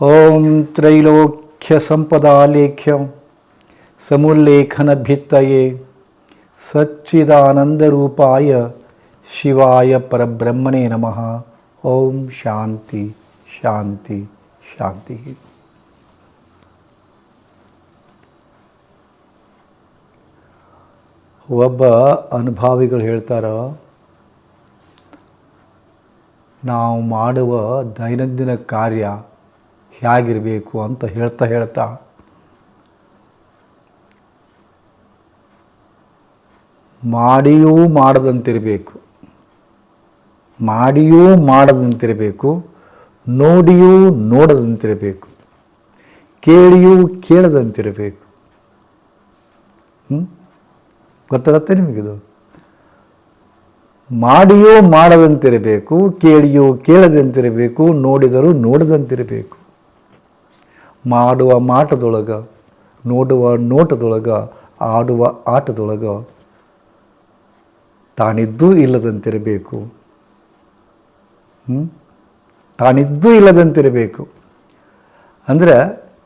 ಓಂ ತ್ರೈಲೋಕ್ಯ ಸಂಪದಾಲೇಖ್ಯ ಸಮುಲ್ಲೇಖನ ಭಿತ್ತಯೇ ಸಚ್ಚಿದಾನಂದರೂಪಾಯ ಶಿವಾಯ ಪರಬ್ರಹ್ಮನೇ ನಮಃ. ಓಂ ಶಾಂತಿ ಶಾಂತಿ ಶಾಂತಿ. ಒಬ್ಬ ಅನುಭಾವಿಗಳು ಹೇಳ್ತಾರ, ನಾವು ಮಾಡುವ ದೈನಂದಿನ ಕಾರ್ಯ ಹೇಗಿರಬೇಕು ಅಂತ ಹೇಳ್ತಾ ಹೇಳ್ತಾ ಮಾಡಿಯೂ ಮಾಡದಂತಿರಬೇಕು ಮಾಡಿಯೂ ಮಾಡದಂತಿರಬೇಕು, ನೋಡಿಯೂ ನೋಡದಂತಿರಬೇಕು, ಕೇಳಿಯೂ ಕೇಳದಂತಿರಬೇಕು. ಗೊತ್ತಾಗತ್ತೆ ನಿಮಗಿದು? ಮಾಡಿಯೂ ಮಾಡದಂತಿರಬೇಕು, ಕೇಳಿಯೂ ಕೇಳದಂತಿರಬೇಕು, ನೋಡಿದರೂ ನೋಡದಂತಿರಬೇಕು. ಮಾಡುವ ಮಾಟದೊಳಗ ನೋಡುವ ನೋಟದೊಳಗ, ಆಡುವ ಆಟದೊಳಗ ತಾನಿದ್ದೂ ಇಲ್ಲದಂತಿರಬೇಕು. ತಾನಿದ್ದೂ ಇಲ್ಲದಂತಿರಬೇಕು. ಅಂದರೆ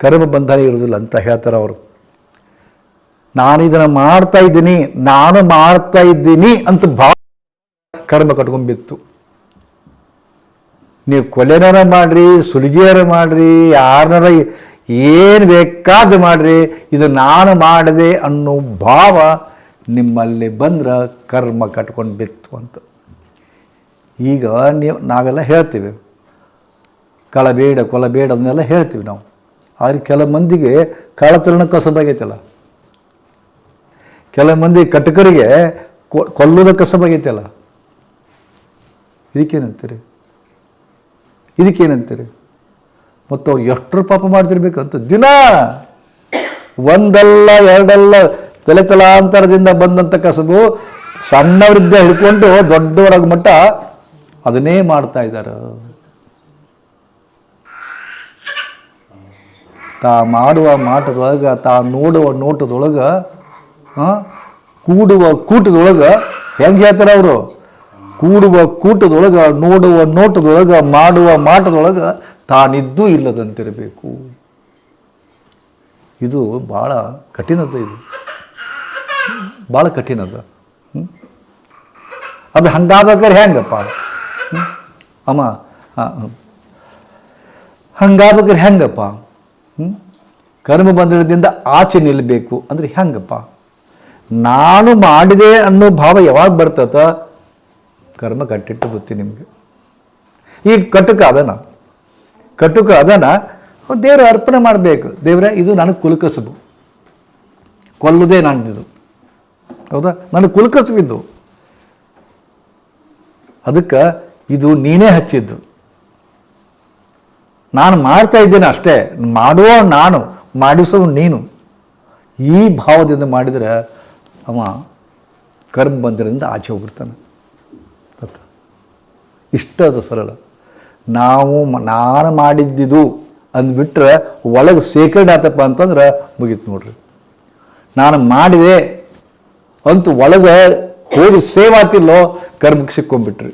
ಕರ್ಮ ಬಂಧನ ಇರೋದಿಲ್ಲ ಅಂತ ಹೇಳ್ತಾರೆ ಅವರು. ನಾನು ಇದನ್ನು ಮಾಡ್ತಾ ಇದ್ದೀನಿ, ನಾನು ಮಾಡ್ತಾ ಇದ್ದೀನಿ ಅಂತ ಭಾವ ಕರ್ಮ ಕಟ್ಕೊಂಡ್ಬಿತ್ತು ನೀವು ಕೊಲೆನಾರ ಮಾಡ್ರಿ, ಸುಲಿಗೆಯರ ಮಾಡ್ರಿ ಯಾರನ್ನಾರ ಏನು ಬೇಕಾದ ಮಾಡ್ರಿ, ಇದು ನಾನು ಮಾಡಿದೆ ಅನ್ನೋ ಭಾವ ನಿಮ್ಮಲ್ಲಿ ಬಂದ್ರೆ ಕರ್ಮ ಕಟ್ಕೊಂಡು ಬಿತ್ತು ಅಂತ. ಈಗ ನೀವು, ನಾವೆಲ್ಲ ಹೇಳ್ತೀವಿ. ಕಳಬೇಡ, ಕೊಲಬೇಡ ಅದನ್ನೆಲ್ಲ ಹೇಳ್ತೀವಿ ನಾವು. ಆದರೆ ಕೆಲ ಮಂದಿಗೆ ಕಳತನ ಕಸಬಾಗೈತಲ್ಲ ಕೆಲ ಮಂದಿ ಕಟಕರಿಗೆ ಕಸಬ ಕಸಬಾಗೈತಲ್ಲ ಇದಕ್ಕೇನಂತೀರಿ? ಇದಕ್ಕೇನಂತೀರಿ? ಮತ್ತು ಎಷ್ಟರ ಪಾಪ ಮಾಡ್ತಿರ್ಬೇಕಂತ ದಿನ ಒಂದಲ್ಲ ಎರಡಲ್ಲ ತಲೆ ತಲಾಂತರದಿಂದ ಬಂದಂಥ ಕಸಬು ಸಣ್ಣವರಿದ್ದ ಹಿಡ್ಕೊಂಡು ದೊಡ್ಡವರಾಗ ಮಟ್ಟ ಅದನ್ನೇ ಮಾಡ್ತಾ ಇದ್ದಾರೆ. ತಾ ಮಾಡುವ ಮಾಟದೊಳಗೆ, ತಾ ನೋಡುವ ನೋಟದೊಳಗೆ ಕೂಡುವ ಕೂಟದೊಳಗೆ, ಹೆಂಗೆ ಹೇಳ್ತಾರೆ ಅವರು? ಕೂಡುವ ಕೂಟದೊಳಗೆ, ನೋಡುವ ನೋಟದೊಳಗೆ, ಮಾಡುವ ಮಾಟದೊಳಗೆ ತಾನಿದ್ದೂ ಇಲ್ಲದಂತಿರಬೇಕು. ಇದು ಭಾಳ ಕಠಿಣದ ಇದು. ಭಾಳ ಕಠಿಣದ? ಅದು ಹಂಗಾಬೇಕಾದ್ರೆ ಹೆಂಗಪ್ಪ? ಅಮ್ಮ. ಹಂಗಾಬೇಕಾದ್ರೆ ಹೆಂಗಪ್ಪ? ಕರ್ಮ ಬಂಧನದಿಂದ ಆಚೆ ನಿಲ್ಲಬೇಕು ಅಂದರೆ ಹೆಂಗಪ್ಪ? ನಾನು ಮಾಡಿದೆ ಅನ್ನೋ ಭಾವ ಯಾವಾಗ ಬರ್ತದ? ಕರ್ಮ ಕಟ್ಟಿಟ್ಟು ಬತ್ತಿ ನಿಮಗೆ. ಈಗ ಕಟ್ಟಕ್ಕಾದ ಅದನ. ಕಟುಕ ಅದನ ದೇವ್ರ ಅರ್ಪಣೆ ಮಾಡಬೇಕು. ದೇವ್ರೆ, ಇದು ನನಗೆ ಕುಲಕಸಬು. ಕೊಲ್ಲುದೇ ಇದು. ಹೌದಾ? ನನಗೆ ಕುಲಕಸಬಿದ್ದು. ಅದಕ್ಕೆ ಇದು ನೀನೇ ಹಚ್ಚಿದ್ದು. ನಾನು ಮಾಡ್ತಾ ಇದ್ದೇನೆ ಅಷ್ಟೇ. ಮಾಡುವ ನಾನು ಮಾಡಿಸೋ ನೀನು. ಈ ಭಾವದಿಂದ ಮಾಡಿದರೆ ಅವ ಕರ್ಮ ಬಂಧನದಿಂದ ಆಚೆ ಹೋಗಿರ್ತಾನೆ ಗೊತ್ತಾ? ಇಷ್ಟ ಅದು ಸರಳ. ನಾವು ನಾನು ಮಾಡಿದ್ದಿದು ಅಂದ್ಬಿಟ್ರೆ ಒಳಗೆ ಸೇಕ್ರೆಡ್ ಆತಪ್ಪ ಅಂತಂದ್ರೆ ಮುಗೀತು ನೋಡ್ರಿ. ನಾನು ಮಾಡಿದೆ ಅಂತ ಒಳಗೆ ಹೋಗಿ ಸೇವ್ ಆತಿಲ್ಲೋ ಕರ್ಮಕ್ಕೆ ಸಿಕ್ಕೊಂಡ್ಬಿಟ್ರಿ.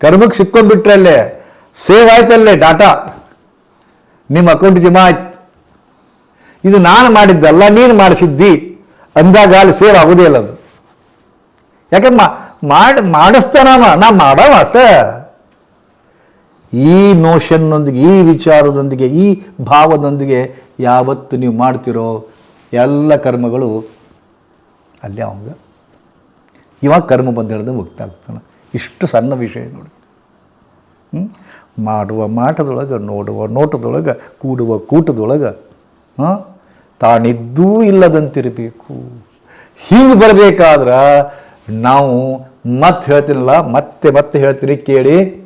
ಕರ್ಮಕ್ಕೆ ಸಿಕ್ಕೊಂಡ್ಬಿಟ್ರೆ ಅಲ್ಲೇ ಸೇವ್ ಆಯ್ತಲ್ಲೇ ಡಾಟಾ. ನಿಮ್ಮ ಅಕೌಂಟ್ ಜಮಾ ಆಯ್ತು. ಇದು ನಾನು ಮಾಡಿದ್ದಲ್ಲ ನೀನು ಮಾಡಿಸಿದ್ದಿ ಅಂದಾಗ ಅಲ್ಲಿ ಸೇವ್ ಆಗೋದೇ ಇಲ್ಲ ಅದು. ಯಾಕೆ ಮಾಡಿ, ಮಾಡಿಸ್ತಾನ ನಾ ಮಾಡವ ಅಷ್ಟೇ ಈ ನೋಷನ್ನೊಂದಿಗೆ ಈ ವಿಚಾರದೊಂದಿಗೆ, ಈ ಭಾವದೊಂದಿಗೆ ಯಾವತ್ತು ನೀವು ಮಾಡ್ತಿರೋ ಎಲ್ಲ ಕರ್ಮಗಳು ಅಲ್ಲೇ ಅವಂಗ. ಇವಾಗ ಕರ್ಮ ಬಂದಿರೋದು ಮುಕ್ತ ಆಗ್ತಾನೆ. ಇಷ್ಟು ಸಣ್ಣ ವಿಷಯ ನೋಡಿ? ಮಾಡುವ ಮಾಟದೊಳಗೆ, ನೋಡುವ ನೋಟದೊಳಗೆ, ಕೂಡುವ ಕೂಟದೊಳಗೆ, ಹಾಂ? ತಾನಿದ್ದೂ ಇಲ್ಲದಂತಿರಬೇಕು. ಹಿಂಗೆ ಬರಬೇಕಾದ್ರೆ ನಾವು ಮತ್ತೆ ಹೇಳ್ತೀನಲ್ಲ, ಮತ್ತೆ ಮತ್ತೆ ಹೇಳ್ತೀನಿ ಕೇಳಿ.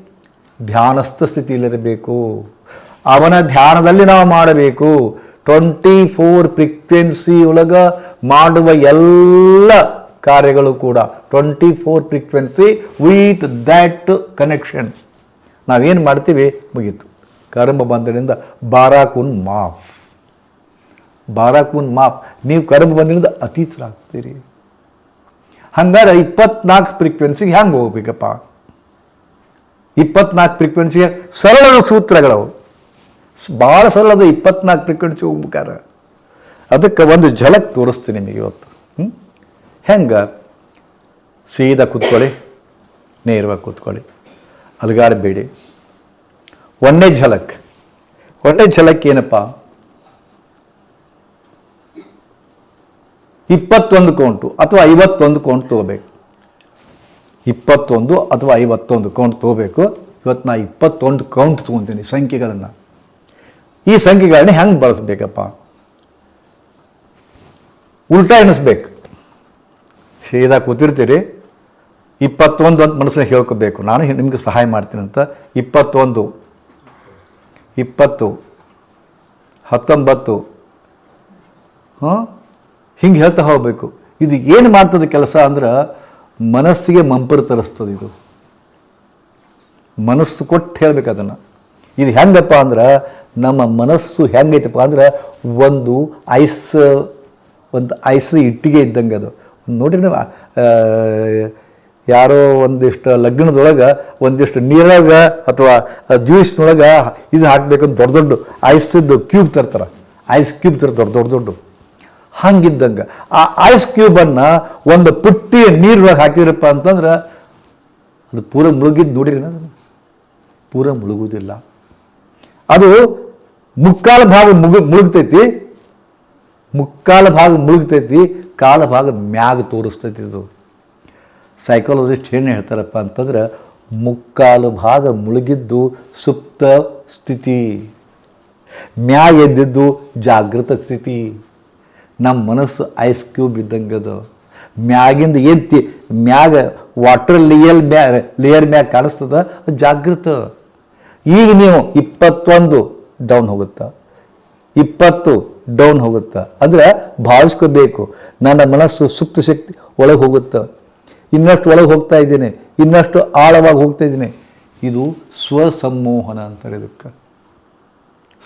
ಧ್ಯಾನಸ್ಥ ಸ್ಥಿತಿಯಲ್ಲಿರಬೇಕು. ಅವನ ಧ್ಯಾನದಲ್ಲಿ ನಾವು ಮಾಡಬೇಕು. ಟ್ವೆಂಟಿ ಫೋರ್ ಫ್ರೀಕ್ವೆನ್ಸಿ ಒಳಗ ಮಾಡುವ ಎಲ್ಲ ಕಾರ್ಯಗಳು ಕೂಡ twenty four frequency with that connection ನಾವೇನು ಮಾಡ್ತೀವಿ? ಮುಗೀತು. ಕರ್ಮ ಬಂಧನದಿಂದ ಬಾರಾಕುನ್ ಮಾಫ್. ಬಾರಾಕುನ್ ಮಾಫ್. ನೀವು ಕರ್ಮ ಬಂಧನದಿಂದ ಅತೀತರಾಗ್ತೀರಿ. ಹಂಗಾರೆ ಇಪ್ಪತ್ನಾಲ್ಕು ಫ್ರೀಕ್ವೆನ್ಸಿಗೆ ಹೆಂಗೆ ಹೋಗ್ಬೇಕಪ್ಪ? ಇಪ್ಪತ್ನಾಲ್ಕು ಫ್ರೀಕ್ವೆನ್ಸಿಗೆ ಸರಳದ ಸೂತ್ರಗಳವು. ಭಾಳ ಸರಳದ ಇಪ್ಪತ್ನಾಲ್ಕು ಫ್ರೀಕ್ವೆನ್ಸಿ ಹೋಗ್ಬೇಕಾರೆ ಅದಕ್ಕೆ ಒಂದು ಝಲಕ್ ತೋರಿಸ್ತೀನಿ ನಿಮಗೆ ಇವತ್ತು. ಹ್ಞೂ ಹೆಂಗೆ? ಸೀದಾ ಕೂತ್ಕೊಳ್ಳಿ. ನೇರವಾಗಿ ಕೂತ್ಕೊಳ್ಳಿ. ಅಲಗಾಡಬೇಡಿ ಒಂದೇ ಝಲಕ್. ಒಂದೇ ಝಲಕ್ ಏನಪ್ಪ? ಇಪ್ಪತ್ತೊಂದು ಕೌಂಟು ಅಥವಾ ಐವತ್ತೊಂದು ಕೌಂಟ್ ತೊಗೋಬೇಕು. ಇಪ್ಪತ್ತೊಂದು ಅಥವಾ ಐವತ್ತೊಂದು ಕೌಂಟ್ ತೊಗೋಬೇಕು. ಇವತ್ತು ನಾ ಇಪ್ಪತ್ತೊಂದು ಕೌಂಟ್ ತೊಗೊತೀನಿ ಸಂಖ್ಯೆಗಳನ್ನು. ಈ ಸಂಖ್ಯೆಗಳನ್ನ ಹೆಂಗೆ ಬಳಸ್ಬೇಕಪ್ಪ? ಉಲ್ಟಾ ಎಣಿಸ್ಬೇಕು. ಸೀದಾ ಕೂತಿರ್ತೀರಿ. ಇಪ್ಪತ್ತೊಂದು ಅಂತ ಮನಸ್ಸಿನಾಗ ಹೇಳ್ಕೋಬೇಕು. ನಾನು ನಿಮ್ಗೆ ಸಹಾಯ ಮಾಡ್ತೀನಿ ಅಂತ. ಇಪ್ಪತ್ತೊಂದು. ಇಪ್ಪತ್ತು. ಹತ್ತೊಂಬತ್ತು. ಹಾಂ? ಹಿಂಗೆ ಹೇಳ್ತಾ ಹೋಗಬೇಕು. ಇದು ಏನು ಮಾಡ್ತದೆ ಕೆಲಸ ಅಂದ್ರೆ ಮನಸ್ಸಿಗೆ ಮಂಪರು ತರಿಸ್ತದೆ ಇದು. ಮನಸ್ಸು ಕೊಟ್ಟು ಹೇಳ್ಬೇಕು ಅದನ್ನು. ಇದು ಹೆಂಗಪ್ಪ ಅಂದ್ರೆ ನಮ್ಮ ಮನಸ್ಸು ಹೆಂಗೈತಪ್ಪ ಅಂದ್ರೆ ಒಂದು ಐಸ್ ಒಂದು ಐಸ್ ಇಟ್ಟಿಗೆ ಇದ್ದಂಗೆ ಅದು. ನೋಡಿರಿ ನೀವು ಯಾರೋ ಒಂದಿಷ್ಟು ಲಗ್ನದೊಳಗೆ, ಒಂದಿಷ್ಟು ನೀರಾಗ ಅಥವಾ ಜ್ಯೂಸ್ನೊಳಗೆ ಇದು ಹಾಕ್ಬೇಕಂತ ದೊಡ್ಡ ದೊಡ್ಡ ಐಸ್ದು ಕ್ಯೂಬ್ ತರ್ತಾರೆ. ಐಸ್ ಕ್ಯೂಬ್ ತರ್ತಾರೆ ದೊಡ್ಡ ದೊಡ್ಡ. ಹಂಗಿದ್ದಂಗೆ. ಆ ಐಸ್ ಕ್ಯೂಬನ್ನು ಒಂದು ಪುಟ್ಟಿಯ ನೀರೊಳಗೆ ಹಾಕಿದ್ರಪ್ಪ ಅಂತಂದ್ರೆ ಅದು ಪೂರ ಮುಳುಗಿದ್ದು ನೋಡಿರಿ ಅದನ್ನು? ಪೂರ ಮುಳುಗುವುದಿಲ್ಲ ಅದು ಮುಕ್ಕಾಲು ಭಾಗ ಮುಗು, ಮುಳುಗ್ತೈತಿ. ಮುಕ್ಕಾಲು ಭಾಗ ಮುಳುಗ್ತೈತಿ, ಕಾಲ ಭಾಗ ಮ್ಯಾಗ ತೋರಿಸ್ತೈತಿ ಇದು. ಸೈಕಾಲಜಿಸ್ಟ್ ಏನು ಹೇಳ್ತಾರಪ್ಪ ಅಂತಂದ್ರೆ ಮುಕ್ಕಾಲು ಭಾಗ ಮುಳುಗಿದ್ದು ಸುಪ್ತ ಸ್ಥಿತಿ. ಮ್ಯಾಗ ಎದ್ದಿದ್ದು ಜಾಗೃತ ಸ್ಥಿತಿ. ನಮ್ಮ ಮನಸ್ಸು ಐಸ್ ಕ್ಯೂಬ್ ಇದ್ದಂಗೆ ಅದು. ಮ್ಯಾಗಿಂದ ಎತ್ತಿ ಮ್ಯಾಗ ವಾಟರ್ ಲೇಯರ್ ಮ್ಯಾ ಲೇಯರ್ ಮ್ಯಾಗ ಕಾಣಿಸ್ತದ? ಜಾಗೃತ. ಈಗ ನೀವು ಇಪ್ಪತ್ತೊಂದು ಡೌನ್ ಹೋಗುತ್ತಾ? ಇಪ್ಪತ್ತು ಡೌನ್ ಹೋಗುತ್ತಾ? ಅಂದರೆ ಭಾವಿಸ್ಕೋಬೇಕು. ನನ್ನ ಮನಸ್ಸು ಸುಪ್ತ ಶಕ್ತಿ ಒಳಗೆ ಹೋಗುತ್ತೆ? ಇನ್ನಷ್ಟು ಒಳಗೆ ಹೋಗ್ತಾ ಇದ್ದೀನಿ. ಇನ್ನಷ್ಟು ಆಳವಾಗಿ ಹೋಗ್ತಾ ಇದ್ದೀನಿ. ಇದು ಸ್ವಸಮ್ಮೋಹನ ಅಂತಾರೆ ಇದಕ್ಕೆ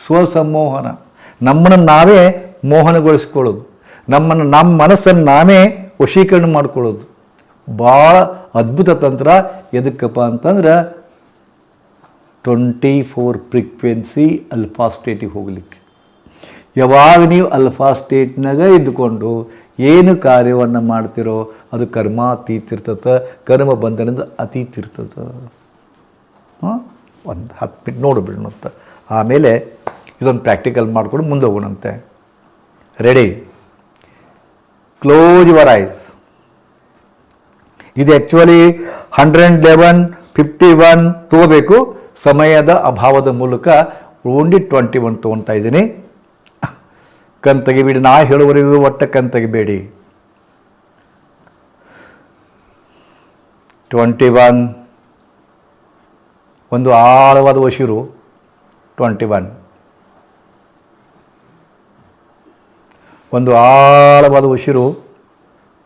ಸ್ವಸಮ್ಮೋಹನ ನಮ್ಮನ್ನು ನಾವೇ ಮೋಹನಗೊಳಿಸ್ಕೊಳ್ಳೋದು. ನಮ್ಮನ್ನು ನಮ್ಮ ಮನಸ್ಸನ್ನು ನಾವೇ ವಶೀಕರಣ ಮಾಡ್ಕೊಳ್ಳೋದು. ಭಾಳ ಅದ್ಭುತ ತಂತ್ರ. ಎದಕ್ಕಪ್ಪ ಅಂತಂದ್ರೆ ಟ್ವೆಂಟಿ ಫೋರ್ ಫ್ರೀಕ್ವೆನ್ಸಿ ಅಲ್ಫಾ ಸ್ಟೇಟಿಗೆ ಹೋಗಲಿಕ್ಕೆ. ಯಾವಾಗ ನೀವು ಅಲ್ಫಾ ಸ್ಟೇಟ್ನಾಗ ಇದ್ದುಕೊಂಡು ಏನು ಕಾರ್ಯವನ್ನು ಮಾಡ್ತಿರೋ ಅದು ಕರ್ಮ ಇರ್ತದೆ, ಕರ್ಮ ಬಂಧನದಿಂದ ಅತೀತಿರ್ತದ ಒಂದು ಹತ್ತು ಮಿನಿಟ್ ನೋಡಿಬಿಡೋಣಂತ ಆಮೇಲೆ ಇದೊಂದು ಪ್ರಾಕ್ಟಿಕಲ್ ಮಾಡಿಕೊಂಡು ಮುಂದೆ ಹೋಗೋಣಂತೆ. ರೆಡಿ ಕ್ಲೋಸ್ ಯುವರ್ ಐಸ್ ಇದು actually hundred eleven fifty one ತಗೋಬೇಕು. ಸಮಯದ ಅಭಾವದ ಮೂಲಕ ಓನ್ಲಿ ಟ್ವೆಂಟಿ ಒನ್ ತೊಗೊತಾ ಇದ್ದೀನಿ. ಕಣ್ ತೆಗಿಬೇಡಿ. ನಾ ಹೇಳುವವರೆಗೂ ಒಟ್ಟ ಕಣ್ ತೆಗಿಬೇಡಿ. ಟ್ವೆಂಟಿ ಒನ್ ಒಂದು ಆಳವಾದ ಉಸಿರು ಟ್ವೆಂಟಿ ಒನ್ ಒಂದು ಆಳವಾದ ಉಸಿರು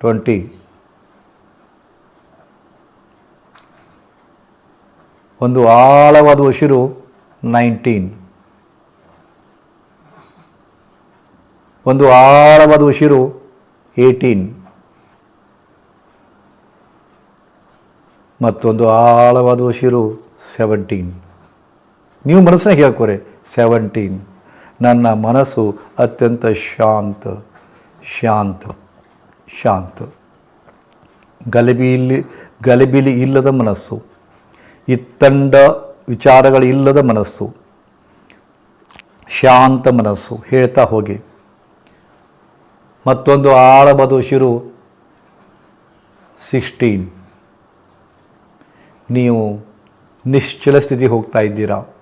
ಟ್ವೆಂಟಿ ಒಂದು ಆಳವಾದ ಉಸಿರು ನೈನ್ಟೀನ್ ಒಂದು ಆಳವಾದ ಉಸಿರು ಏಯ್ಟೀನ್ ಮತ್ತೊಂದು ಆಳವಾದ ಉಸಿರು ಸೆವೆಂಟೀನ್ ನೀವು ಮನಸ್ಸನ್ನ ಹೇಳ್ಕೊರೆ ಸೆವೆಂಟೀನ್ ನನ್ನ ಮನಸ್ಸು ಅತ್ಯಂತ ಶಾಂತ ಶಾಂತ ಶಾಂತ. ಗಲಿಬಿಲಿ ಗಲಿಬಿಲಿ ಇಲ್ಲದ ಮನಸ್ಸು. ಇತ್ತಂಡ ವಿಚಾರಗಳಿಲ್ಲದ ಮನಸ್ಸು. ಶಾಂತ ಮನಸ್ಸು ಹೇಳ್ತಾ ಹೋಗಿ. ಮತ್ತೊಂದು ಆಳವಾದ ಉಸಿರು ಸಿಕ್ಸ್ಟೀನ್ ನೀವು ನಿಶ್ಚಲ ಸ್ಥಿತಿ ಹೋಗ್ತಾ ಇದ್ದೀರಾ?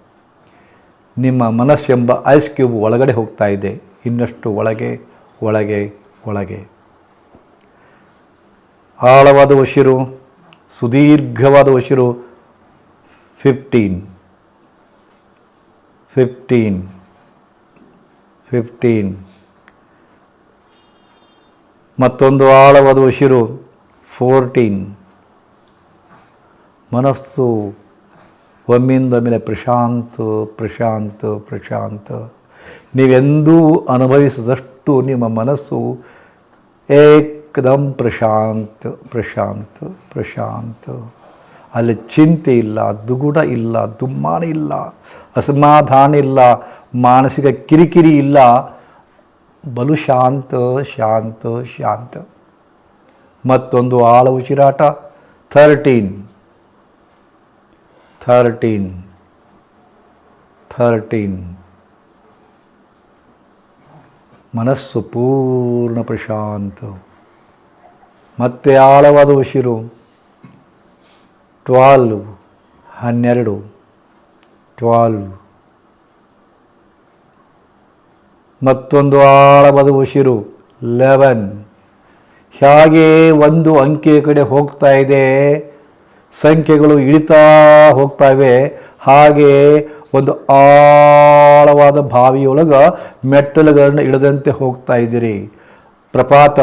ನಿಮ್ಮ ಮನಸ್ಸೆಂಬ ಐಸ್ ಕ್ಯೂಬ್ ಒಳಗಡೆ ಹೋಗ್ತಾ ಇದೆ. ಇನ್ನಷ್ಟು ಒಳಗೆ ಒಳಗೆ ಒಳಗೆ. ಆಳವಾದ ಉಸಿರು, ಸುದೀರ್ಘವಾದ ಉಸಿರು ಫಿಫ್ಟೀನ್ ಫಿಫ್ಟೀನ್ ಫಿಫ್ಟೀನ್ ಮತ್ತೊಂದು ಆಳವಾದ ಉಸಿರು ಫೋರ್ಟೀನ್ ಮನಸ್ಸು ಒಮ್ಮಿಂದ ಮೇಲೆ ಪ್ರಶಾಂತ ಪ್ರಶಾಂತ ಪ್ರಶಾಂತ. ನೀವೆಂದೂ ಅನುಭವಿಸಿದಷ್ಟು ನಿಮ್ಮ ಮನಸ್ಸು ಏಕದಂ ಪ್ರಶಾಂತ ಪ್ರಶಾಂತ ಪ್ರಶಾಂತ. ಅಲ್ಲಿ ಚಿಂತೆ ಇಲ್ಲ, ದುಗುಡ ಇಲ್ಲ, ದುಮ್ಮಾನ ಇಲ್ಲ, ಅಸಮಾಧಾನ ಇಲ್ಲ, ಮಾನಸಿಕ ಕಿರಿಕಿರಿ ಇಲ್ಲ. ಬಲು ಶಾಂತ ಶಾಂತ ಶಾಂತ. ಮತ್ತೊಂದು ಆಳ ಉಸಿರಾಟ ಥರ್ಟೀನ್ ಥರ್ಟೀನ್ ಥರ್ಟೀನ್ ಮನಸ್ಸು ಪೂರ್ಣ ಪ್ರಶಾಂತ. ಮತ್ತೆ ಆಳವಾದ ಉಸಿರು. ಟ್ವಾಲ್ವ್ ಹನ್ನೆರಡು ಟ್ವಾಲ್ವ್ ಮತ್ತೊಂದು ಆಳವಾದ ಉಸಿರು ಲೆವೆನ್ ಹಾಗೆ ಒಂದು ಅಂಕೆಯ ಕಡೆ ಹೋಗ್ತಾ ಇದೆ. ಸಂಖ್ಯೆಗಳು ಇಳಿತಾ ಹೋಗ್ತಾ ಇವೆ ಹಾಗೆ ಒಂದು ಆಳವಾದ ಬಾವಿಯೊಳಗೆ ಮೆಟ್ಟಲುಗಳನ್ನು ಇಳದಂತೆ ಹೋಗ್ತಾ ಇದ್ದೀರಿ. ಪ್ರಪಾತ,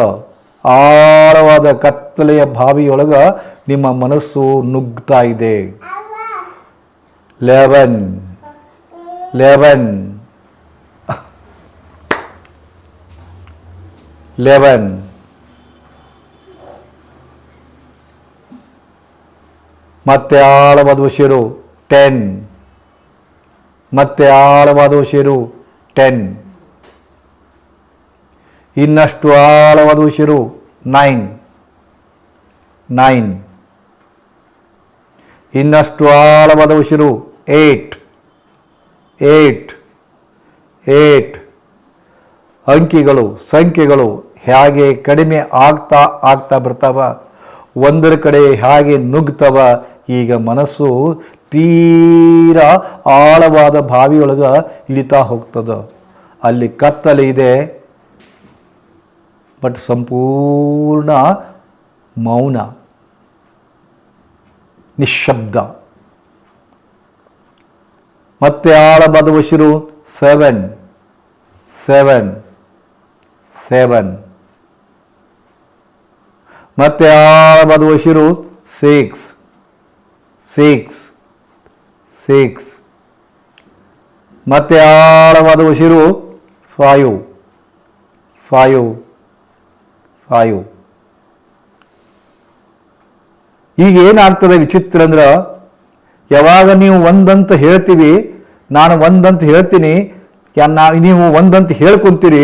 ಆಳವಾದ ಕತ್ತಲೆಯ ಬಾವಿಯೊಳಗೆ ನಿಮ್ಮ ಮನಸ್ಸು ನುಗ್ತಾ ಇದೆ. ಲೆವೆನ್ ಲೆವೆನ್ ಲೆವೆನ್ ಮತ್ತೆ ಆಳವಾದ ಉಸಿರು ಟೆನ್ ಮತ್ತೆ ಆಳವಾದ ಉಸಿರು ಟೆನ್ ಇನ್ನಷ್ಟು ಆಳವಾದ ಉಸಿರು ನೈನ್ ನೈನ್ ಇನ್ನಷ್ಟು ಆಳವಾದ ಉಸಿರು ಏಟ್ ಏಟ್ ಏಟ್ ಅಂಕಿಗಳು, ಸಂಖ್ಯೆಗಳು ಹೇಗೆ ಕಡಿಮೆ ಆಗ್ತಾ ಆಗ್ತಾ ಬರ್ತಾವ? ಒಂದರ ಕಡೆ ಹೇಗೆ ನುಗ್ತವ? ಈಗ ಮನಸ್ಸು ತೀರಾ ಆಳವಾದ ಬಾವಿಯೊಳಗೆ ಇಳಿತಾ ಹೋಗ್ತದ. ಅಲ್ಲಿ ಕತ್ತಲೆ ಇದೆ. ಬಟ್ ಸಂಪೂರ್ಣ ಮೌನ. ನಿಶಬ್ದ ಮತ್ತೆ ಆಳವಾದ ಉಸಿರು ಸೆವೆನ್ ಸೆವೆನ್ ಸೆವೆನ್ ಮತ್ತೆ ಆಳವಾದ ಉಸಿರು ಸಿಕ್ಸ್ ಸಿಕ್ಸ್ ಸಿಕ್ಸ್ ಮತ್ತೆ ಆಳವಾದ ಉಸಿರು ಫೈವ್ ಫಾಯು ಫಾಯು ಈಗ ಏನಾಗ್ತದೆ ವಿಚಿತ್ರ ಅಂದ್ರೆ ಯಾವಾಗ ನೀವು ಒಂದಂತ ಹೇಳ್ತೀವಿ, ನಾನು ಒಂದಂತ ಹೇಳ್ತೀನಿ ನೀವು ಒಂದಂತ ಹೇಳ್ಕೊಂತೀರಿ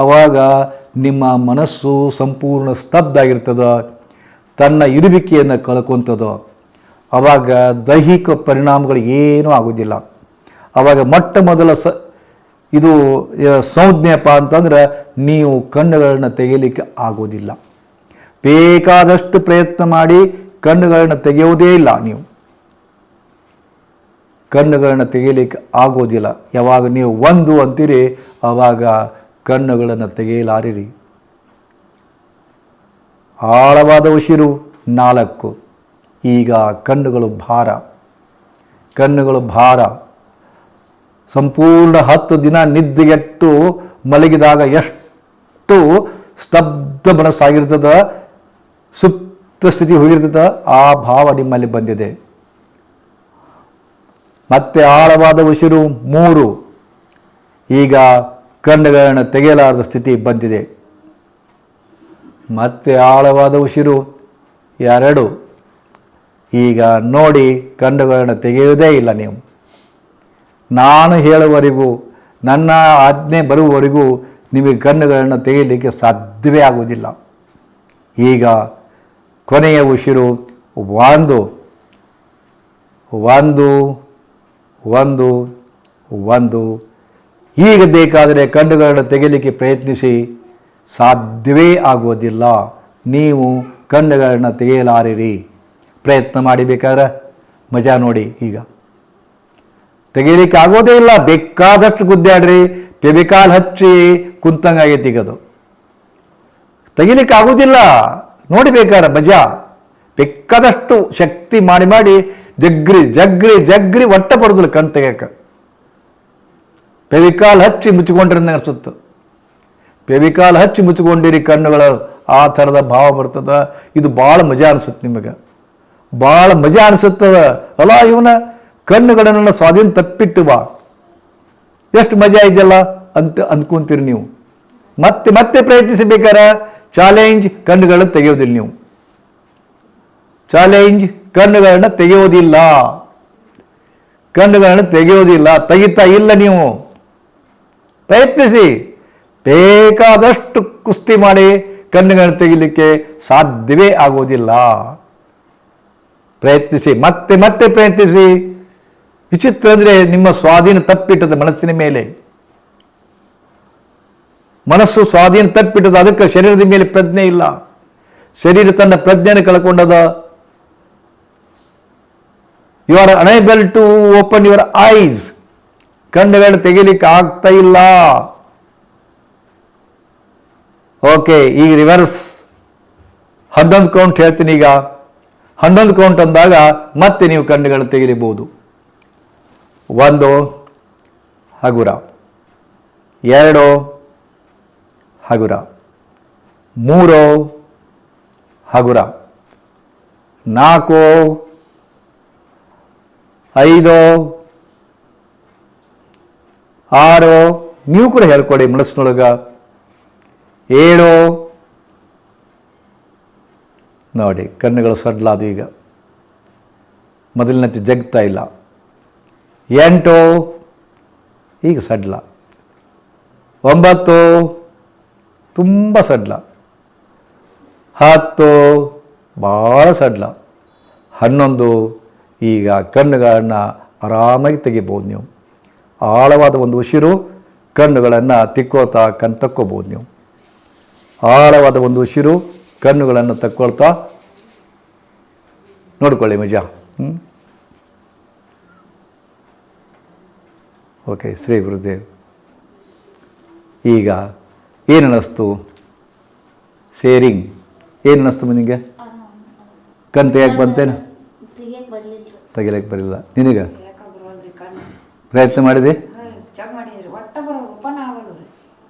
ಆವಾಗ ನಿಮ್ಮ ಮನಸ್ಸು ಸಂಪೂರ್ಣ ಸ್ತಬ್ಧ ಆಗಿರ್ತದ, ತನ್ನ ಇರುವಿಕೆಯನ್ನು ಕಳ್ಕೊಂತದ. ಆವಾಗ ದೈಹಿಕ ಪರಿಣಾಮಗಳು ಏನೂ ಆಗೋದಿಲ್ಲ ಆವಾಗ ಮೊಟ್ಟ ಮೊದಲ ಸ, ಇದು ಸಂಜ್ಞೆಯಪ್ಪ ಅಂತಂದ್ರೆ ನೀವು ಕಣ್ಣುಗಳನ್ನು ತೆಗೆಯಲಿಕ್ಕೆ ಆಗೋದಿಲ್ಲ ಬೇಕಾದಷ್ಟು ಪ್ರಯತ್ನ ಮಾಡಿ ಕಣ್ಣುಗಳನ್ನು ತೆಗೆಯೋದೇ ಇಲ್ಲ ನೀವು. ಕಣ್ಣುಗಳನ್ನು ತೆಗೆಯಲಿಕ್ಕೆ ಆಗೋದಿಲ್ಲ ಯಾವಾಗ ನೀವು ಒಂದು ಅಂತೀರಿ ಆವಾಗ ಕಣ್ಣುಗಳನ್ನು ತೆಗೆಯಲಾರಿರಿ. ಆಳವಾದ ಉಸಿರು ನಾಲ್ಕು. ಈಗ ಕಣ್ಣುಗಳು ಭಾರ. ಕಣ್ಣುಗಳು ಭಾರ. ಸಂಪೂರ್ಣ ಹತ್ತು ದಿನ ನಿದ್ದೆಗೆಟ್ಟು ಮಲಗಿದಾಗ ಎಷ್ಟು ಸ್ತಬ್ಧ ಮನಸ್ಸಾಗಿರ್ತದ, ಸುಪ್ತ ಸ್ಥಿತಿ ಹೋಗಿರ್ತದ, ಆ ಭಾವ ನಿಮ್ಮಲ್ಲಿ ಬಂದಿದೆ. ಮತ್ತೆ ಆಳವಾದ ಉಸಿರು ಮೂರು. ಈಗ ಕಣ್ಣುಗಳನ್ನು ತೆಗೆಯಲಾರದ ಸ್ಥಿತಿ ಬಂದಿದೆ. ಮತ್ತೆ ಆಳವಾದ ಉಸಿರು ಎರಡು. ಈಗ ನೋಡಿ ಕಣ್ಣುಗಳನ್ನು ತೆಗೆಯುವುದೇ ಇಲ್ಲ ನೀವು. ನಾನು ಹೇಳುವವರೆಗೂ, ನನ್ನ ಆಜ್ಞೆ ಬರುವವರೆಗೂ ನಿಮಗೆ ಕಣ್ಣುಗಳನ್ನು ತೆಗೆಯಲಿಕ್ಕೆ ಸಾಧ್ಯವೇ ಆಗುವುದಿಲ್ಲ. ಈಗ ಕೊನೆಯ ಉಸಿರು ಒಂದು ಒಂದು ಒಂದು ಒಂದು. ಈಗ ಬೇಕಾದರೆ ಕಣ್ಣುಗಳನ್ನು ತೆಗೆಯಲಿಕ್ಕೆ ಪ್ರಯತ್ನಿಸಿ, ಸಾಧ್ಯವೇ ಆಗುವುದಿಲ್ಲ. ನೀವು ಕಣ್ಣುಗಳನ್ನು ತೆಗೆಯಲಾರಿರಿ. ಪ್ರಯತ್ನ ಮಾಡಿ ಬೇಕಾದ್ರೆ ಮಜಾ ನೋಡಿ ಈಗ. ತೆಗೀಲಿಕ್ಕೆ ಆಗೋದೇ ಇಲ್ಲ, ಬೇಕಾದಷ್ಟು ಗುದ್ದಾಡ್ರಿ ಪೆಬಿಕಾಲ್ ಹಚ್ಚಿ ಕುಂತಂಗಾಗೈತಿ ಈಗ ಅದು. ತೆಗಿಲಿಕ್ಕೆ ಆಗೋದಿಲ್ಲ ನೋಡಿ ಬೇಕಾದ್ರೆ ಮಜಾ. ಬೇಕಾದಷ್ಟು ಶಕ್ತಿ ಮಾಡಿ ಮಾಡಿ ಜಗ್ರಿ ಜಗ್ರಿ ಜಗ್ರಿ ಒಟ್ಟ ಪಡೋದಿಲ್ಲ ಕಣ್ ತೆಗಿಯಕ್ಕೆ. ಪೆವಿಕಾಲ್ ಹಚ್ಚಿ ಮುಚ್ಚಿಕೊಂಡ್ರೆ ಅನ್ಸುತ್ತೆ. ಪೆವಿಕಾಲ್ ಹಚ್ಚಿ ಮುಚ್ಚಿಕೊಂಡಿರಿ ಕಣ್ಣುಗಳು, ಆ ಥರದ ಭಾವ ಬರ್ತದ. ಇದು ಭಾಳ ಮಜಾ ಅನಿಸುತ್ತೆ ನಿಮಗೆ. ಭಾಳ ಮಜಾ ಅನಿಸುತ್ತದ. ಅಲ್ಲ ಇವನ ಕಣ್ಣುಗಳನ್ನು ಸ್ವಾಧೀನ ತಪ್ಪಿಟ್ಟು ಬಾ. ಎಷ್ಟು ಮಜಾ ಇದೆಯಲ್ಲ ಅಂತ ಅಂದ್ಕೊಂತೀರಿ ನೀವು. ಮತ್ತೆ ಮತ್ತೆ ಪ್ರಯತ್ನಿಸಬೇಕಾರ? ಚಾಲೆಂಜ್ ಕಣ್ಣುಗಳನ್ನು ತೆಗೆಯೋದಿಲ್ಲ ನೀವು. ಚಾಲೆಂಜ್ ಕಣ್ಣುಗಳನ್ನು ತೆಗೆಯೋದಿಲ್ಲ. ಕಣ್ಣುಗಳನ್ನು ತೆಗೆಯೋದಿಲ್ಲ. ತೆಗಿತಾ ಇಲ್ಲ ನೀವು. ಪ್ರಯತ್ನಿಸಿ. ಬೇಕಾದಷ್ಟು ಕುಸ್ತಿ ಮಾಡಿ ಕಣ್ಣುಗಳನ್ನು ತೆಗಿಲಿಕ್ಕೆ ಸಾಧ್ಯವೇ ಆಗುವುದಿಲ್ಲ ಪ್ರಯತ್ನಿಸಿ, ಮತ್ತೆ ಮತ್ತೆ ಪ್ರಯತ್ನಿಸಿ. ವಿಚಿತ್ರ ಅಂದರೆ ನಿಮ್ಮ ಸ್ವಾಧೀನ ತಪ್ಪಿಟ್ಟದ ಮನಸ್ಸಿನ ಮೇಲೆ. ಮನಸ್ಸು ಸ್ವಾಧೀನ ತಪ್ಪಿಟ್ಟದ ಅದಕ್ಕೆ ಶರೀರದ ಮೇಲೆ ಪ್ರಜ್ಞೆ ಇಲ್ಲ. ಶರೀರ ತನ್ನ ಪ್ರಜ್ಞೆಯನ್ನು ಕಳ್ಕೊಂಡದ. You are unable to open your eyes ಕಣ್ಣುಗಳು ತೆಗಿಲಿಕ್ಕೆ ಆಗ್ತಾ ಇಲ್ಲ. ಓಕೆ ಈಗ ರಿವರ್ಸ್ ಹನ್ನೊಂದು ಕೌಂಟ್ ಹೇಳ್ತೀನಿ ಈಗ. ಹನ್ನೊಂದು ಕೌಂಟ್ ಅಂದಾಗ ಮತ್ತೆ ನೀವು ಕಣ್ಣುಗಳನ್ನು ತೆಗಿಲಿಬಹುದು. ಒಂದು, ಹಗುರ. ಎರಡು, ಹಗುರ. ಮೂರು, ಹಗುರ. ನಾಲ್ಕು, ಐದು, ಆರು. ನೀವು ಕೂಡ ಹೇಳ್ಕೊಡಿ ಮನಸ್ಸಿನೊಳಗ. ಏಳು ನೋಡಿ, ಕಣ್ಣುಗಳು ಸಡ್ಲಾದು ಈಗ. ಮೊದಲಿನಂತೆ ಜಗ್ತಾ ಇಲ್ಲ. ಎಂಟು, ಈಗ ಸಡ್ಲ. ಒಂಬತ್ತು, ತುಂಬ ಸಡ್ಲ. ಹತ್ತು, ಭಾಳ ಸಡ್ಲ. ಹನ್ನೊಂದು, ಈಗ ಕಣ್ಣುಗಳನ್ನು ಆರಾಮಾಗಿ ತೆಗಿಬೋದು ನೀವು. ಆಳವಾದ ಒಂದು ಉಸಿರು ಕಣ್ಣುಗಳನ್ನು ತಿಕ್ಕೋತಾ ಕಣ್ ತಕ್ಕೋಬೋದು ನೀವು. ಆಳವಾದ ಒಂದು ಉಸಿರು ಕಣ್ಣುಗಳನ್ನು ತಕ್ಕೊಳ್ತಾ ನೋಡ್ಕೊಳ್ಳಿ ಮಜಾ. ಹ್ಞೂ ಓಕೆ ಶ್ರೀ ಗುರುದೇವ್. ಈಗ ಏನು ಅನ್ನಿಸ್ತು ಸೇರಿಂಗ್. ಏನು ಅನ್ನಿಸ್ತು ನಿನಗೆ? ಕಣ್ ತೆಗಿಯಕ್ಕೆ ಬಂತೇನು? ತೆಗಿಲಿಕ್ಕೆ ಬರ್ಲಿಲ್ಲ. ನಿನಗೆ? ಪ್ರಯತ್ನ ಮಾಡಿದೆ?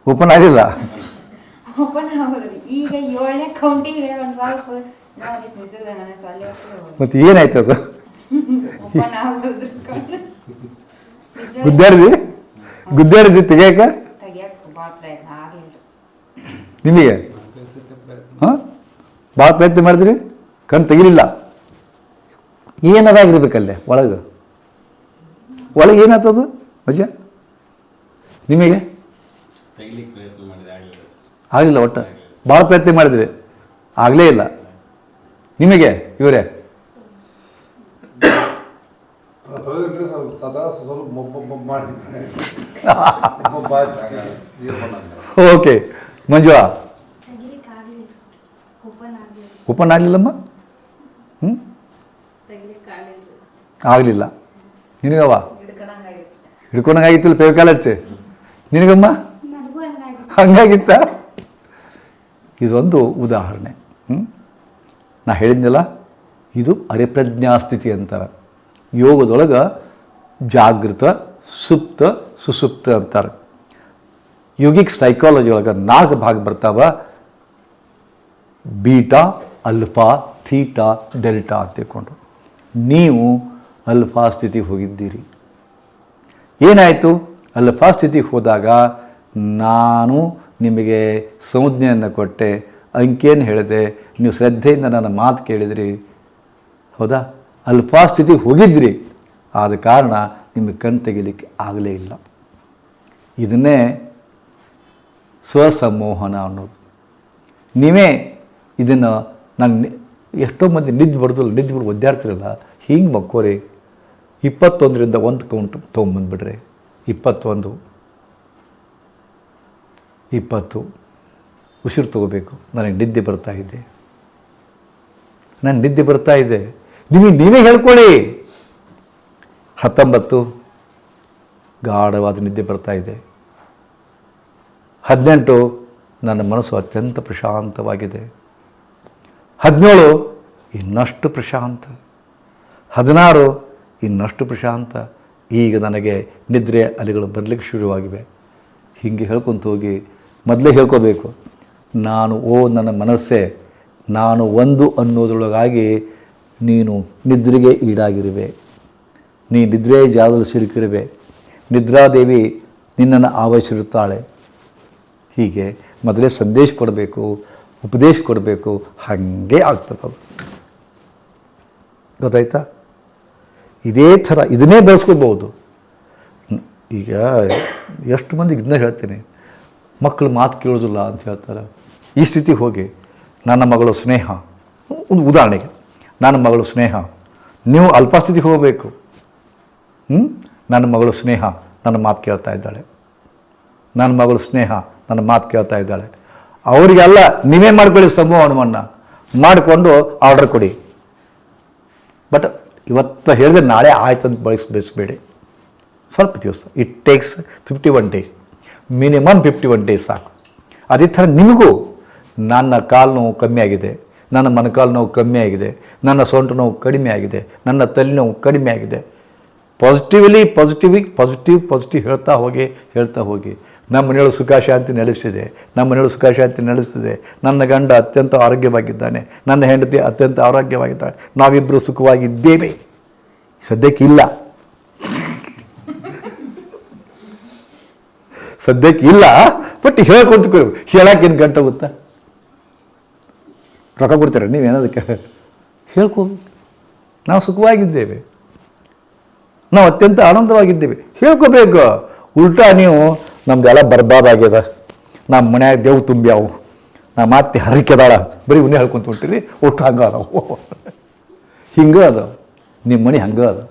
ಓಪನ್ ಆಗಿಲ್ಲ? ಓಪನ್ ಆಗೋದ್ರಿ ಈಗ ಏಳನೇ ಕೌಂಟಿಗೆ ಒಂದು ಸ್ವಲ್ಪ ನನ್ನ ಮತ್ತು ಏನಾಯ್ತು ಅದು? ಓಪನ್ ಆಗೋದ್ರಿ ತೆಗಿಯಕ ನಿಜ. ಗುದ್ದಾಡಿದಿ? ಗುದ್ದಾಡಿದಿ ತೆಗಿಯಕ್ಕೆ ತೆಗಿಯಕ್ಕೆ ಭಾಳ ಪ್ರಯತ್ನ ಆಗಲಿಲ್ಲ. ನಿಮಗೆ ಹಾಂ? ಭಾಳ ಪ್ರಯತ್ನ ಮಾಡಿದ್ರಿ? ಕಣ್ ತೆಗಿಲಿಲ್ಲ. ಏನದಾಗಿರ್ಬೇಕಲ್ಲೇ ಒಳಗೆ? ಒಳಗೆ ಏನಾಗ್ತದು ಮಜಾ ನಿಮಗೆ ತೆಗಿಲಿಕ್ಕೆ ಪ್ರಯತ್ನ ಮಾಡಿದೆ ಆಗಲಿಲ್ಲ ಸರ್ ಆಗಲಿಲ್ಲ ಒಟ್ಟು. ಭಾಳ ಪ್ರಯತ್ನ ಮಾಡಿದ್ರಿ. ಆಗಲೇ ಇಲ್ಲ. ನಿಮಗೆ ಇವರೇ? ಓಕೆ ಮಂಜುವ ಓಪನ್ ಆಗ್ಲಿಲ್ಲ ಓಪನ್ ಆಗಲಿಲ್ಲಮ್ಮ ಹ್ಞೂ ಆಗ್ಲಿಲ್ಲ. ನಿನಗವ ಹಿಡ್ಕೊಳಂಗಾಗಿತ್ತು ಹಿಡ್ಕೊಂಡಂಗಾಗಿತ್ತಿಲ್ಲ ಪೇಕಾಲಚ್ಚೆ ನಿನಗಮ್ಮ? ಹಂಗಾಗಿತ್ತಾ ಹಂಗಾಗಿತ್ತು. ಹಂಗಾಗಿತ್ತ? ಇದೊಂದು ಉದಾಹರಣೆ? ನಾ ಹೇಳಿದ್ನಲ್ಲ, ಇದು ಅರೆಪ್ರಜ್ಞಾ ಸ್ಥಿತಿ ಅಂತಾರೆ. ಯೋಗದೊಳಗೆ ಜಾಗೃತ, ಸುಪ್ತ, ಸುಸುಪ್ತ ಅಂತಾರೆ. ಯೋಗಿಕ್ ಸೈಕಾಲಜಿ ಒಳಗೆ ನಾಲ್ಕು ಭಾಗ ಬರ್ತಾವ. ಬೀಟಾ, ಅಲ್ಫಾ, ಥೀಟಾ, ಡೆಲ್ಟಾ ಅಂತ ತಿಳ್ಕೊಂಡು. ನೀವು ಅಲ್ಫಾ ಸ್ಥಿತಿಗೆ ಹೋಗಿದ್ದೀರಿ. ಏನಾಯಿತು? ಅಲ್ಫಾ ಸ್ಥಿತಿಗೆ ಹೋದಾಗ ನಾನು ನಿಮಗೆ ಸಂಜ್ಞೆಯನ್ನು ಕೊಟ್ಟೆ ಅಂಕೇನು ಹೇಳಿದೆ, ನೀವು ಶ್ರದ್ಧೆಯಿಂದ ನನ್ನ ಮಾತು ಕೇಳಿದ್ರಿ. ಹೌದಾ? ಅಲ್ಪಾಸ್ಥಿತಿ ಹೋಗಿದ್ರಿ. ಆದ ಕಾರಣ ನಿಮಗೆ ಕಣ್ ತೆಗಿಲಿಕ್ಕೆ ಆಗಲೇ ಇಲ್ಲ. ಇದನ್ನೇ ಸ್ವಸಮೋಹನ ಅನ್ನೋದು. ನೀವೇ ಇದನ್ನು ನಾನು ಎಷ್ಟೋ ಮಂದಿ ನಿದ್ದು ಬಡ್ದಲ್ಲ ನಿದ್ದು ಬಿಡು ಒದ್ದಾಡ್ತಿರಲ್ಲ ಹಿಂಗೆ ಮಕ್ಕೋರಿ. ಇಪ್ಪತ್ತೊಂದರಿಂದ ಒಂದು ಕೌಂಟ್ ತೊಗೊಂಬಂದ್ಬಿಡ್ರಿ ಇಪ್ಪತ್ತೊಂದು. ಇಪ್ಪತ್ತು. ಉಸಿರು ತಗೋಬೇಕು. ನನಗೆ ನಿದ್ದೆ ಬರ್ತಾ ಇದೆ. ನಾನು ನಿದ್ದೆ ಬರ್ತಾ ಇದೆ. ನಿಮಗೆ ನೀವೇ ಹೇಳ್ಕೊಳ್ಳಿ. ಹತ್ತೊಂಬತ್ತು. ಗಾಢವಾದ ನಿದ್ದೆ ಬರ್ತಾ ಇದೆ. ಹದಿನೆಂಟು. ನನ್ನ ಮನಸ್ಸು ಅತ್ಯಂತ ಪ್ರಶಾಂತವಾಗಿದೆ. ಹದಿನೇಳು. ಇನ್ನಷ್ಟು ಪ್ರಶಾಂತ. ಹದಿನಾರು. ಇನ್ನಷ್ಟು ಪ್ರಶಾಂತ. ಈಗ ನನಗೆ ನಿದ್ರೆ ಅಲೆಗಳು ಬರಲಿಕ್ಕೆ ಶುರುವಾಗಿವೆ. ಹೀಗೆ ಹೇಳ್ಕೊಂತ ಹೋಗಿ ಮೊದಲೇ ಹೇಳ್ಕೋಬೇಕು. ನಾನು, ಓ ನನ್ನ ಮನಸ್ಸೇ, ನಾನು ಒಂದು ಅನ್ನೋದ್ರೊಳಗಾಗಿ ನೀನು ನಿದ್ರೆಗೆ ಈಡಾಗಿರುವೆ. ನೀ ನಿದ್ರೆ ಜಾಗದಲ್ಲಿ ಸಿಲುಕಿರುವೆ. ನಿದ್ರಾದೇವಿ ನಿನ್ನನ್ನು ಆವರಿಸಿರುತ್ತಾಳೆ ಹೀಗೆ ಮೊದಲೇ ಸಂದೇಶ ಕೊಡಬೇಕು, ಉಪದೇಶ ಕೊಡಬೇಕು, ಹಾಗೆ ಆಗ್ತದೆ ಅದು. ಗೊತ್ತಾಯ್ತಾ? ಇದೇ ಥರ ಇದನ್ನೇ ಬಳಸ್ಕೋಬಹುದು ಈಗ ಎಷ್ಟು ಮಂದಿಗೆ ಇದನ್ನ ಹೇಳ್ತೀನಿ? ಮಕ್ಕಳು ಮಾತು ಕೇಳೋದಿಲ್ಲ ಅಂತ ಹೇಳ್ತಾರೆ. ಈ ಸ್ಥಿತಿ ಹೋಗಿ, ನನ್ನ ಮಗಳು ಸ್ನೇಹ, ಒಂದು ಉದಾಹರಣೆಗೆ, ನನ್ನ ಮಗಳು ಸ್ನೇಹ, ನೀವು ಅಲ್ಪಸ್ಥಿತಿಗೆ ಹೋಗಬೇಕು. ನನ್ನ ಮಗಳು ಸ್ನೇಹ, ನನ್ನ ಮಾತು ಕೇಳ್ತಾ ಇದ್ದಾಳೆ. ನನ್ನ ಮಗಳು ಸ್ನೇಹ, ನನ್ನ ಮಾತು ಕೇಳ್ತಾ ಇದ್ದಾಳೆ. ಅವರಿಗೆಲ್ಲ ನೀವೇ ಮಾಡ್ಕೊಳ್ಳಿ ಸಂಭವನವನ್ನು ಮಾಡಿಕೊಂಡು ಆರ್ಡರ್ ಕೊಡಿ. ಬಟ್ ಇವತ್ತು ಹೇಳಿದ್ರೆ ನಾಳೆ ಆಯ್ತು ಅಂತ ಬಳಸಿ ಬಯಸ್ಬೇಡಿ ಸ್ವಲ್ಪ ದಿವಸ. It takes fifty one day minimum fifty one days ಸಾಕು. ಅದೇ ಥರ ನಿಮಗೂ ನನ್ನ ಕಾಲು ನೋವು ಕಮ್ಮಿ ಆಗಿದೆ, ನನ್ನ ಮನಕಾಲು ನೋವು ಕಮ್ಮಿ ಆಗಿದೆ, ನನ್ನ ಸೊಂಟು ನೋವು ಕಡಿಮೆ ಆಗಿದೆ, ನನ್ನ ತಲೆನೋವು ಕಡಿಮೆ ಆಗಿದೆ. ಪಾಸಿಟಿವ್ಲಿ ಪಾಸಿಟಿವ್ ಪಾಸಿಟಿವ್ ಪಾಸಿಟಿವ್ ಹೇಳ್ತಾ ಹೋಗಿ ಹೇಳ್ತಾ ಹೋಗಿ. ನಮ್ಮ ಮನೆಯೊಳಗೆ ಸುಖ ಶಾಂತಿ ನೆಲೆಸಿದೆ ನಮ್ಮ ಮನೆಯೊಳಗೆ ಸುಖ ಶಾಂತಿ ನೆಲೆಸ್ತಿದೆ. ನನ್ನ ಗಂಡ ಅತ್ಯಂತ ಆರೋಗ್ಯವಾಗಿದ್ದಾನೆ, ನನ್ನ ಹೆಂಡತಿ ಅತ್ಯಂತ ಆರೋಗ್ಯವಾಗಿದ್ದಾಳೆ. ನಾವಿಬ್ಬರು ಸುಖವಾಗಿದ್ದೇವೆ. ಸದ್ಯಕ್ಕೆ ಸದ್ಯಕ್ಕೆ ಇಲ್ಲ ಬಟ್ ಹೇಳ್ಕೊಂತ ಹೇಳಕ್ಕೇನು ಗಂಟೆ ಗೊತ್ತಾ? ರೊಕ್ಕ ಕೊಡ್ತೀರ? ನೀವೇನದಕ್ಕೆ ಹೇಳ್ಕೋಬೇಕು. ನಾವು ಸುಖವಾಗಿದ್ದೇವೆ. ನಾವು ಅತ್ಯಂತ ಆನಂದವಾಗಿದ್ದೇವೆ. ಹೇಳ್ಕೋಬೇಕು. ಉಲ್ಟಾ ನೀವು ನಮ್ದೆಲ್ಲ ಬರ್ಬಾದಾಗ್ಯದ ನಮ್ಮ ಮನ್ಯಾಗ ದೇವ್ ತುಂಬ್ಯಾವು. ನಾ ಮಾತಿ ಹರಿಕೆದಾಳ. ಬರೀ ಉನ್ನೆ ಹೇಳ್ಕೊಂತ ಹೊಂಟಿರಿ, ಒಟ್ಟು ಹಂಗೆ ಅದಾವು. ಹಿಂಗೆ ಅದಾವ ನಿಮ್ಮ ಮನೆ ಹಂಗೆ ಅದ.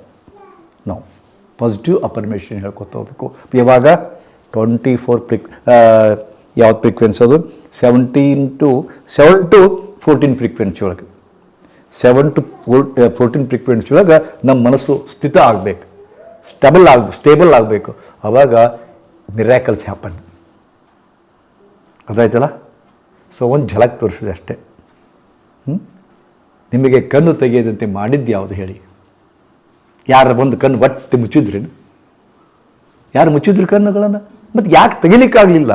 ನಾವು ಪಾಸಿಟಿವ್ ಅಪರ್ಮೇಷನ್ ಹೇಳ್ಕೊತ ಹೋಗ್ಬೇಕು. ಯಾವಾಗ? ಟ್ವೆಂಟಿ ಫೋರ್ ಪ್ರಿಕ್ ಯಾವ್ದು ಫ್ರೀಕ್ವೆನ್ಸಿ ಅದು? Seventeen to seven to fourteen frequency ಒಳಗೆ. Seven to four fourteen frequency ಒಳಗೆ ನಮ್ಮ ಮನಸ್ಸು ಸ್ಥಿತ ಆಗಬೇಕು. ಸ್ಟಬಲ್ ಆಗ ಸ್ಟೇಬಲ್ ಆಗಬೇಕು. ಆವಾಗ ಮಿರಾಕಲ್ಸ್ ಹ್ಯಾಪನ್ ಅದಾಯ್ತಲ್ಲ? ಸೊ ಒಂದು ಝಲಕ್ ತೋರಿಸಿದೆ ಅಷ್ಟೇ? ನಿಮಗೆ ಕಣ್ಣು ತೆಗೆಯದಂತೆ ಮಾಡಿದ್ದು ಯಾವುದು ಹೇಳಿ? ಯಾರು ಬಂದು ಕಣ್ಣು ಒಟ್ಟು ಮುಚ್ಚಿದ್ರೇನು? ಯಾರು ಮುಚ್ಚಿದ್ರು ಕಣ್ಣುಗಳನ್ನು? ಮತ್ತು ಯಾಕೆ ತೆಗಿಲಿಕ್ಕಾಗಲಿಲ್ಲ?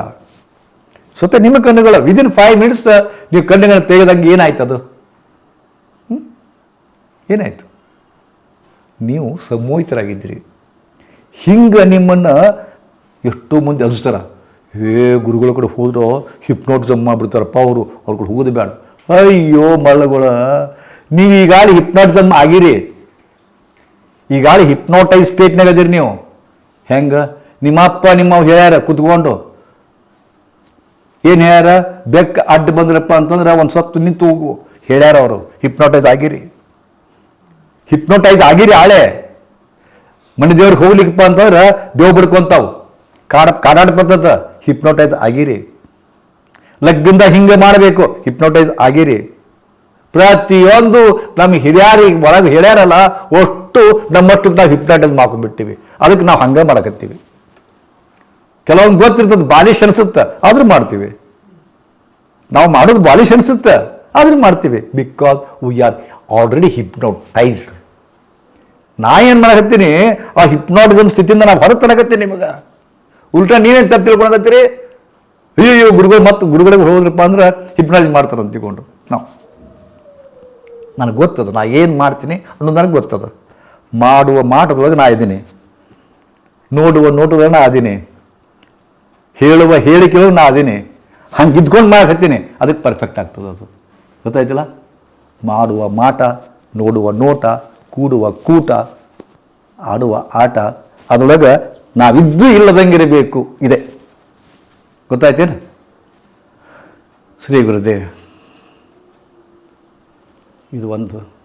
ಸುತ್ತ ನಿಮ್ಮ ಕಣ್ಣುಗಳ ವಿದಿನ್ ಫೈವ್ ಮಿನಿಟ್ಸ್ ನೀವು ಕಣ್ಣುಗಳನ್ನು ತೆಗೆದಂಗೆ ಏನಾಯ್ತು ಅದು? ಏನಾಯ್ತು? ನೀವು ಸಮೋಹಿತರಾಗಿದ್ದೀರಿ. ಹಿಂಗೆ ನಿಮ್ಮನ್ನು ಎಷ್ಟೋ ಮಂದಿ ಅನಿಸ್ತಾರ ಏ ಗುರುಗಳ ಕಡೆ ಹೋದ್ರು ಹಿಪ್ನೋಟಿಸಮ್ ಮಾಡಿಬಿಡ್ತಾರಪ್ಪ ಅವರು. ಅವ್ರ ಕಡೆ ಹೋಗೋದು ಬೇಡ. ಅಯ್ಯೋ ಮಳ್ಳಗಳ ನೀವು ಈಗಾಗಲೇ ಹಿಪ್ನೋಟಿಸಮ್ ಆಗಿರಿ. ಈಗಾಗಲೇ ಹಿಪ್ನೋಟೈಸ್ ಸ್ಟೇಟ್ನಾಗ ಅದೀರಿ ನೀವು. ಹೆಂಗೆ? ನಿಮ್ಮಪ್ಪ ನಿಮ್ಮ ಹೇಳ್ಯಾರ, ಕುತ್ಕೊಂಡು. ಏನು ಹೇಳ್ಯಾರ? ಬೆಕ್ಕ ಅಡ್ಡ ಬಂದ್ರಪ್ಪ ಅಂತಂದ್ರೆ ಒಂದು ಸತ್ತು ನಿಂತು ಹೋಗು ಹೇಳ್ಯಾರ ಅವರು. ಹಿಪ್ನೋಟೈಸ್ ಆಗಿರಿ. ಹಿಪ್ನೋಟೈಸ್ ಆಗಿರಿ ಆಳೆ. ಮನೆ ದೇವ್ರಿಗೆ ಹೋಗ್ಲಿಕ್ಕಪ್ಪ ಅಂತಂದ್ರೆ ದೇವ್ ಬಿಡ್ಕೊಂತಾವು. ಕಾಡ ಕಾಡಾಟ ಬರ್ತದ ಹಿಪ್ನೋಟೈಸ್ ಆಗಿರಿ. ಲಗ್ಗಿಂದ ಹಿಂಗೆ ಮಾಡಬೇಕು. ಹಿಪ್ನೋಟೈಸ್ ಆಗಿರಿ. ಪ್ರತಿಯೊಂದು ನಮ್ಮ ಹಿರಿಯರಿಗೆ ಒಳಗೆ ಹೇಳ್ಯಾರಲ್ಲ, ಒಟ್ಟು ನಮ್ಮಷ್ಟು ನಾವು ಹಿಪ್ನೋಟೈಸ್ ಮಾಡ್ಕೊಂಡ್ಬಿಟ್ಟಿವಿ. ಅದಕ್ಕೆ ನಾವು ಹಂಗೆ ಮಾಡಕತ್ತೀವಿ. ಕೆಲವೊಂದು ಗೊತ್ತಿರ್ತದೆ, ಬಾಲಿಶ್ ಅನಿಸುತ್ತೆ, ಆದ್ರೂ ಮಾಡ್ತೀವಿ. ನಾವು ಮಾಡೋದು ಬಾಲಿಶ್ ಅನಿಸುತ್ತೆ, ಆದ್ರೂ ಮಾಡ್ತೀವಿ. Because we are already hypnotized ನಾ ಏನು ಮಾಡಕತ್ತೀನಿ? ಆ ಹಿಪ್ನೋಟಿಸಮ್ ಸ್ಥಿತಿಯಿಂದ ನಾವು ಹೊರ ತನಕತ್ತೀನಿ ನಿಮಗೆ. ಉಲ್ಟಾ ನೀವೇನು ತಪ್ಪು ತಿಳ್ಕೊಳಕತ್ತೀರಿ ಅಯ್ಯೋ ಗುರುಗಳು ಮತ್ತು ಗುರುಗಳಿಗೆ ಹೋದ್ರಪ್ಪ ಅಂದ್ರೆ ಹಿಪ್ನಾಲಜಿ ಮಾಡ್ತಾರೆ ಅಂತ ತಿಳ್ಕೊಂಡು. ನಾವು. ನನಗೆ ಗೊತ್ತದ, ನಾ ಏನು ಮಾಡ್ತೀನಿ ಅನ್ನೋದು ನನಗೆ ಗೊತ್ತದ. ಮಾಡುವ ಮಾಟದೊಳಗೆ ನಾ ಇದ್ದೀನಿ ನೋಡುವ ನೋಟದೊಳಗೆ ನಾ ಅದೀನಿ. ಹೇಳುವ ಹೇಳಿಕೆಗಳು ನಾ ಅದೀನಿ. ಹಂಗೆ ಇದ್ಕೊಂಡು ಮಾಡಕತ್ತೀನಿ ಅದಕ್ಕೆ ಪರ್ಫೆಕ್ಟ್ ಆಗ್ತದೆ ಅದು. ಗೊತ್ತಾಯ್ತಲ್ಲ? ಮಾಡುವ ಮಾಟ, ನೋಡುವ ನೋಟ, ಕೂಡುವ ಕೂಟ, ಆಡುವ ಆಟ, ಅದರೊಳಗೆ ನಾವಿದ್ದು ಇಲ್ಲದಂಗಿರಬೇಕು. ಇದೆ. ಗೊತ್ತಾಯ್ತೇನು? ಶ್ರೀ ಗುರುದೇವ್, ಇದು ಒಂದು